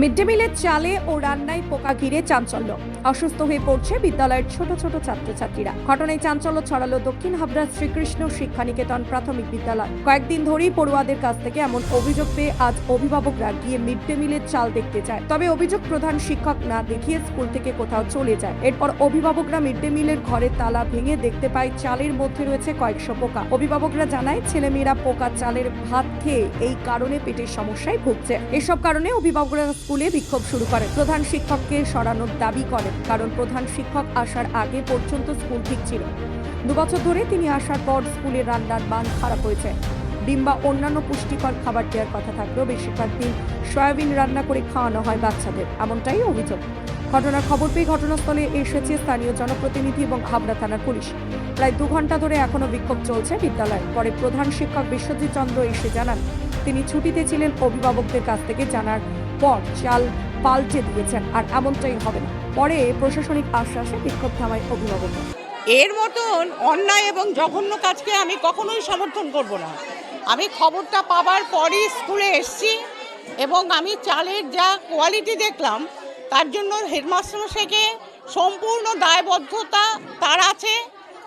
Mid day মিলের চালে ও রান্নায় পোকা ঘিরে চাঞ্চল্য। অসুস্থ হয়ে পড়ছে বিদ্যালয়ের ছোট ছোট ছাত্রছাত্রীরা। ঘটনায় চাঞ্চল্য ছড়ালো দক্ষিণ হাবড়া শ্রীকৃষ্ণ শিক্ষা নিকেতন প্রাথমিক বিদ্যালয়। কয়েকদিন ধরেই পড়ুয়াদের কাছ থেকে এমন অভিযোগ পেয়ে আজ অভিভাবকরা গিয়ে মিড ডে মিলের চাল দেখতে চায় তবে অভিযোগ প্রধান শিক্ষক না দেখিয়ে স্কুল থেকে কোথাও চলে যায়। এরপর অভিভাবকরা মিড ডে মিলের ঘরের তালা ভেঙে দেখতে পায় চালের মধ্যে রয়েছে কয়েকশো পোকা। অভিভাবকরা জানায়, ছেলেমেয়েরা পোকা চালের ভাত খেয়ে এই কারণে পেটের সমস্যায় ভুগছে। এসব কারণে অভিভাবকরা স্কুলে বিক্ষোভ শুরু করে। প্রধান শিক্ষককে সরানোর দাবি করেন, কারণ প্রধান শিক্ষক আসার আগে পর্যন্ত স্কুল ঠিক ছিল। দুবছর ধরে তিনি আসার পর স্কুলের রান্নার মান খারাপ হয়েছে। ডিম বা অন্যান্য পুষ্টিকর খাবার দেওয়ার কথা থাকলেও বেশিরভাগ দিন সয়াবিন রান্না করে খাওয়ানো হয় বাচ্চাদের, এমনটাই অভিযোগ। ঘটনার খবর পেয়ে ঘটনাস্থলে এসেছে স্থানীয় জনপ্রতিনিধি এবং হাবড়া থানার পুলিশ। প্রায় দু ঘণ্টা ধরে এখনও বিক্ষোভ চলছে বিদ্যালয়ে। পরে প্রধান শিক্ষক বিশ্বজিৎ চন্দ্র এসে জানান, তিনি ছুটিতে ছিলেন অভিভাবকদের কাছ থেকে জানার পর চাল পাল্টে দিয়েছেন, আর এমনটাই হবে না। পরে প্রশাসনিক আশ্বাসে বিক্ষোভ থামায় অভিভাবকরা এর মতন অন্যায় এবং জঘন্য কাজকে আমি কখনোই সমর্থন করব না। আমি খবরটা পাবার পরই স্কুলে এসেছি এবং আমি চালের যা কোয়ালিটি দেখলাম, তার জন্য হেডমাস্টার হেডমাস্টারমশাইকে সম্পূর্ণ দায়বদ্ধতা তার আছে,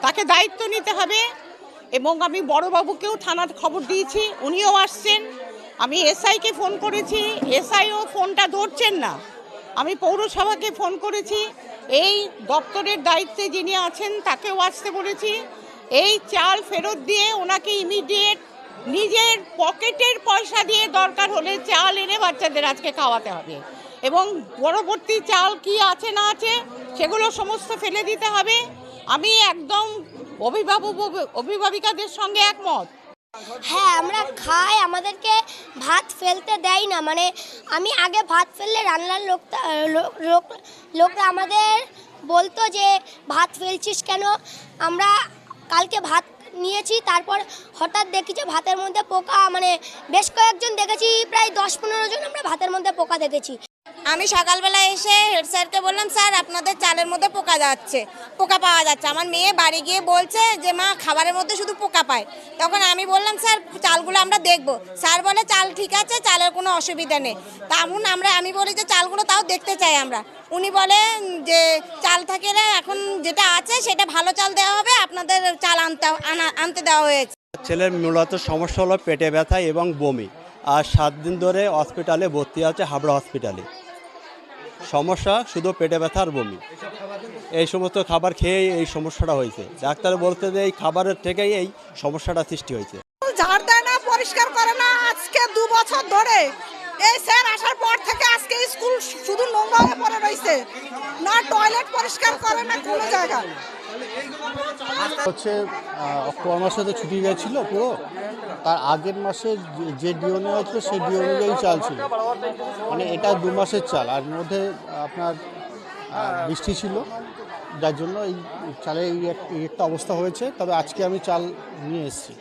তাকে দায়িত্ব নিতে হবে এবং আমি বড়বাবুকেও থানার খবর দিয়েছি, উনিও আসছেন। আমি এসআইকে ফোন করেছি, এসআইও ফোনটা ধরছেন না। আমি পৌরসভাকে ফোন করেছি, এই দপ্তরের দায়িত্বে যিনি আছেন তাকেও আসতে বলেছি। এই চাল ফেরত দিয়ে ওনাকে ইমিডিয়েট নিজের পকেটের পয়সা দিয়ে দরকার হলে চাল এনে বাচ্চাদের আজকে খাওয়াতে হবে। এবং পরবর্তী চাল কি আছে না আছে সেগুলো সমস্ত ফেলে দিতে হবে। আমি একদম অভিভাবক অভিভাবিকাদের সঙ্গে একমত। হ্যাঁ আমরা খাই, আমাদেরকে ভাত ফেলতে দেয় না। মানে আমি আগে ভাত ফেললে রান্নার লোকটা লোক লোক- লোকরা আমাদের বলতো যে, ভাত ফেলছিস কেন? আমরা কালকে ভাত নিয়েছি, তারপর হঠাৎ দেখি যে, ভাতের মধ্যে পোকা মানে বেশ কয়েকজন দেখেছি, প্রায় দশ পনেরো জন আমরা ভাতের মধ্যে পোকা দেখেছি। আমি সকালবেলা এসে হেড স্যারকে বললাম, স্যার, আপনাদের চালের মধ্যে পোকা যাচ্ছে, পোকা পাওয়া যাচ্ছে। আমার মেয়ে বাড়ি গিয়ে বলছে যে, মা, খাবারের মধ্যে শুধু পোকা পায়। তখন আমি বললাম, স্যার, চালগুলো আমরা দেখব। স্যার বলে, চাল ঠিক আছে, চালের কোনো অসুবিধা নেই। তেমন আমরা, আমি বলি যে, চালগুলো তাও দেখতে চাই আমরা। উনি বলে, যে, চাল থাকলে এখন যেটা আছে সেটা ভালো চাল দেওয়া হবে, আপনাদের চাল আনতে, আনা- আনতে দেওয়া হয়েছে। ছেলের মূলত সমস্যা হলো পেটে ব্যথা এবং বমি। আর সাত দিন ধরে হসপিটালে ভর্তি আছে, হাবড়া হসপিটালে সমস্যা শুধু পেটে ব্যথা আর বমি। এই সমস্ত খাবার খেয়েই এই সমস্যাটা হয়েছে। ডাক্তার বলতে যে এই খাবারের থেকেই এই সমস্যাটা সৃষ্টি হয়েছে। ঝাড় দেয় না পরিষ্কার করে না আজকে দু বছর ধরে। এই স্যার আসার পর থেকে আজকে স্কুল শুধু নোংরা হয়ে পড়ে রয়েছে। না টয়লেট পরিষ্কার করে না কোনো জায়গায়। হচ্ছে অক্টোবর মাসে তো ছুটি গেছিল পুরো। তার আগের মাসে যে- ডিও নেওয়া হয়েছিল, সেই ডিও অনুযায়ী চাল ছিল। মানে এটা দু মাসের চাল, আর মধ্যে আপনার বৃষ্টি ছিল, যার জন্য এই চালের এই একটা অবস্থা হয়েছে। তবে আজকে আমি চাল নিয়ে এসেছি।